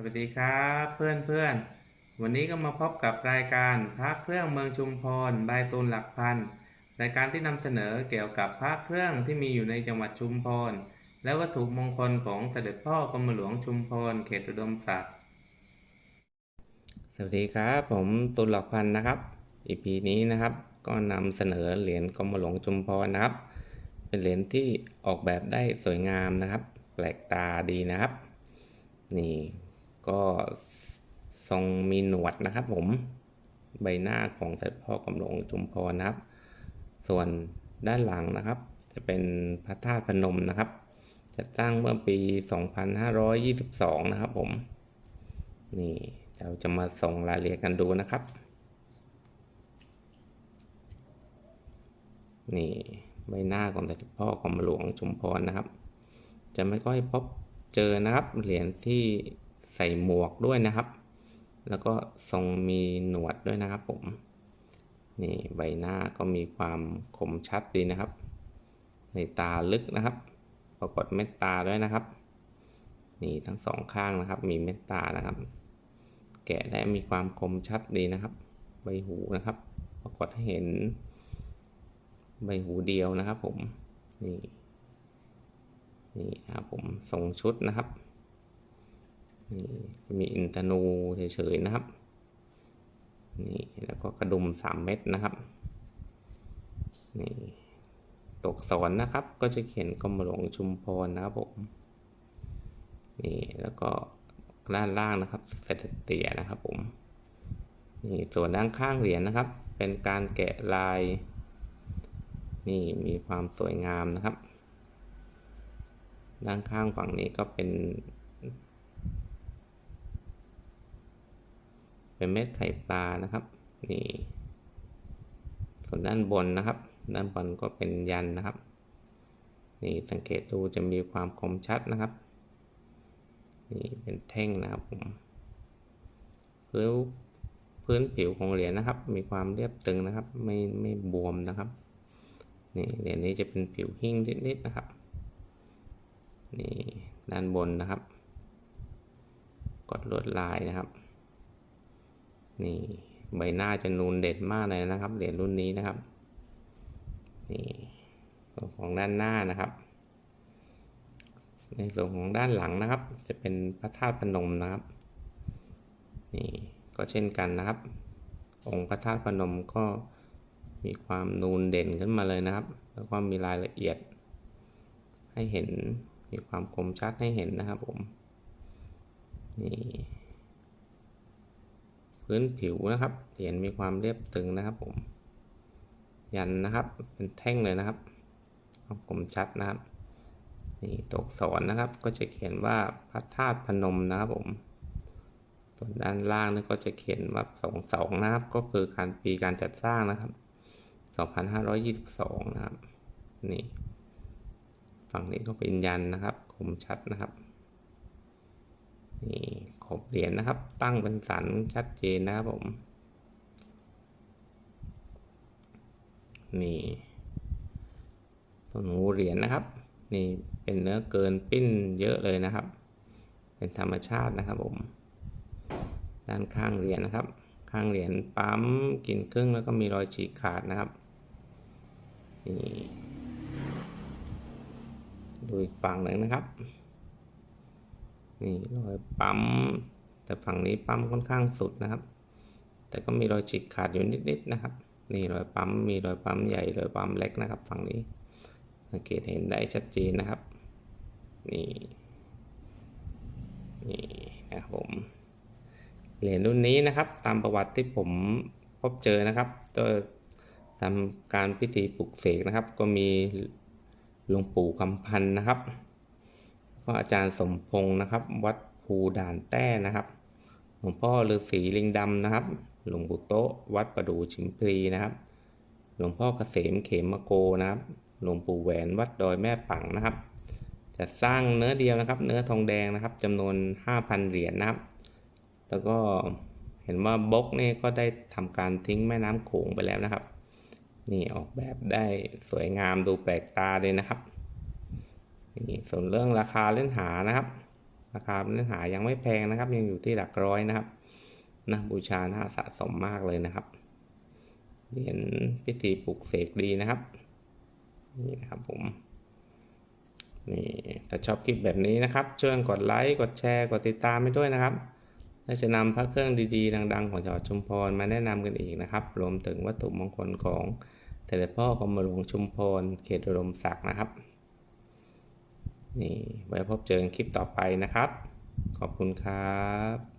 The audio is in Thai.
สวัสดีครับเพื่อนเพื่อนวันนี้ก็มาพบกับรายการพระเครื่องเมืองชุมพรใบตูนหลักพันรายการที่นำเสนอเกี่ยวกับพระเครื่องที่มีอยู่ในจังหวัดชุมพรและวัตถุมงคลของเสด็จพ่อกรมหลวงชุมพรเขตอุดมศักดิ์สวัสดีครับผมตูนหลักพันนะครับ EP นี้นะครับ ก็นำเสนอเหรียญกรมหลวงชุมพรนะครับ เป็นเหรียญที่ออกแบบได้สวยงามนะครับ แปลกตาดีนะครับ นี่ ก็ทรงมีหนวดนะครับผมใบหน้าของเสด็จพ่อกำหลวงจุมพรนะครับ ส่วนด้านหลังนะครับ จะเป็นพระธาตุพนมนะครับ จะสร้างเมื่อปี 2522 นะครับผม นี่เราจะมาส่งรายละเอียดกันดูนะครับ นี่ใบหน้าของเสด็จพ่อกรมหลวงชุมพรนะครับ จะไม่ค่อยพบเจอนะครับเหรียญที่ ใส่หมวกด้วยนะครับ แล้วก็ทรงมีหนวดด้วยนะครับผม นี่ใบหน้าก็มีความคมชัดดีนะครับ ในตาลึกนะครับ ปรากฏเม็ดตาด้วยนะครับ นี่ทั้งสองข้างนะครับ มีเม็ดตานะครับ แกะได้มีความคมชัดดีนะครับ ใบหูนะครับ ปรากฏให้เห็น ใบหูเดียวนะครับผม นี่นี่ครับผมทรงชุดนะครับ มีอินทนูเฉยๆนะครับ นี่แล้วก็กระดุมสามเม็ดนะครับ นี่ตกสอนนะครับ ก็จะเขียนกรมหลวงชุมพรนะครับผม นี่แล้วก็ด้านล่างนะครับเสด็จเตี่ยนะครับผม นี่ส่วนด้านข้างเหรียญนะครับ เป็นการแกะลาย นี่มีความสวยงามนะครับ ด้านข้างฝั่งนี้ก็เป็น เป็นเม็ดไข่ปลานะครับนี่ส่วนด้านบนนะครับ ด้านบนก็เป็นยันนะครับ นี่สังเกตดูจะมีความคมชัดนะครับ นี่เป็นแท่งนะครับผมพื้นพื้นผิวของเหรียญนะครับ มีความเรียบตึงนะครับ ไม่ไม่บวมนะครับนี่เหรียญนี้จะเป็นผิวหิ้งนิดๆนะครับนี่ด้านบนนะครับ กดลวดลายนะครับ นี่ใบหน้าจะนูนเด็ดมากเลยนะครับเหรียญรุ่นนี้นะครับนี่ส่วนของด้านหน้านะครับ ในส่วนของด้านหลังนะครับ จะเป็นพระธาตุพนมนะครับนี่ก็เช่นกันนะครับ องค์พระธาตุพนมก็มีความนูนเด่นขึ้นมาเลยนะครับ แล้วก็มีรายละเอียด ให้เห็นมีความคมชัดให้เห็นนะครับผมนี่ พื้นผิวนะครับเหรียญมีความเรียบตึงนะครับผม ยันนะครับ เป็นแท่งเลยนะครับความชัดนะครับ นี่ตกสอนนะครับก็จะเขียนว่าพระธาตุพนมนะครับผมส่วนด้านล่างนี่ก็จะเขียนว่าสองสองนะครับ ก็คือการปีการจัดสร้างนะครับ2522นะครับ นี่ ฝั่งนี้ก็เป็นยันนะครับ คมชัดนะครับ นี่ อบเหรียญนะครับ ตั้งเป็นสันชัดเจนนะครับผม นี่ต้นหูเหรียญนะครับ นี่เป็นเนื้อเกินปิ้นเยอะเลยนะครับ เป็นธรรมชาตินะครับผม ด้านข้างเหรียญนะครับ ข้างเหรียญปั๊มกินครึ่งแล้วก็มีรอยฉีกขาดนะครับ นี่ดูอีกฝั่งหนึ่งนะครับ นี่รอยปั๊ม แต่ฝั่งนี้ปั๊มค่อนข้างสุดนะครับ แต่ก็มีรอยฉีกขาดอยู่นิดๆนะครับ นี่รอยปั๊มมีรอยปั๊มใหญ่รอยปั๊มเล็กนะครับ ฝั่งนี้สังเกตเห็นได้ชัดเจนนะครับ นี่นี่นะครับผมเหรียญรุ่นนี้นะครับ ตามประวัติที่ผมพบเจอนะครับก็ทำการพิธีปลุกเสกนะครับ ก็มีหลวงปู่คำพันนะครับ ก็อาจารย์สมพงศ์นะครับ วัดภูด่านแต้นะครับ หลวงพ่อฤาษีลิงดำนะครับ หลวงปู่โตะวัดประดูชิมพลีนะครับ หลวงพ่อเกษมเขมโกนะครับ หลวงปู่แหวนวัดดอยแม่ปังนะครับจะสร้างเนื้อเดียวนะครับ เนื้อทองแดงนะครับจำนวน 5,000 เหรียญนะครับ แล้วก็เห็นว่าบล็อกนี่ก็ได้ทำการทิ้งแม่น้ำโขงไปแล้วนะครับ นี่ออกแบบได้สวยงามดูแปลกตาเลยนะครับ นี่ส่วนเรื่องราคาเล่นหานะครับ ราคาเนื้อหายังไม่แพงนะครับ ยังอยู่ที่หลักร้อยนะครับนะบูชาน่าสะสมมากเลยนะครับเหรียญพิธีปลุกเสกดีนะครับนี่นะครับผมนี่ถ้าชอบคลิปแบบนี้นะครับ ช่วยกดไลค์กดแชร์กดติดตามให้ด้วยนะครับและจะนำพระเครื่องดีๆ ดัง ๆ ของจังหวัดชุมพรมาแนะนำกันอีกนะครับ รวมถึงวัตถุมงคลของแต่ละพ่อกรมหลวงชุมพรเขตอุดมศักดิ์นะครับ นี่ไว้พบเจอกันคลิปต่อไปนะครับ ขอบคุณครับ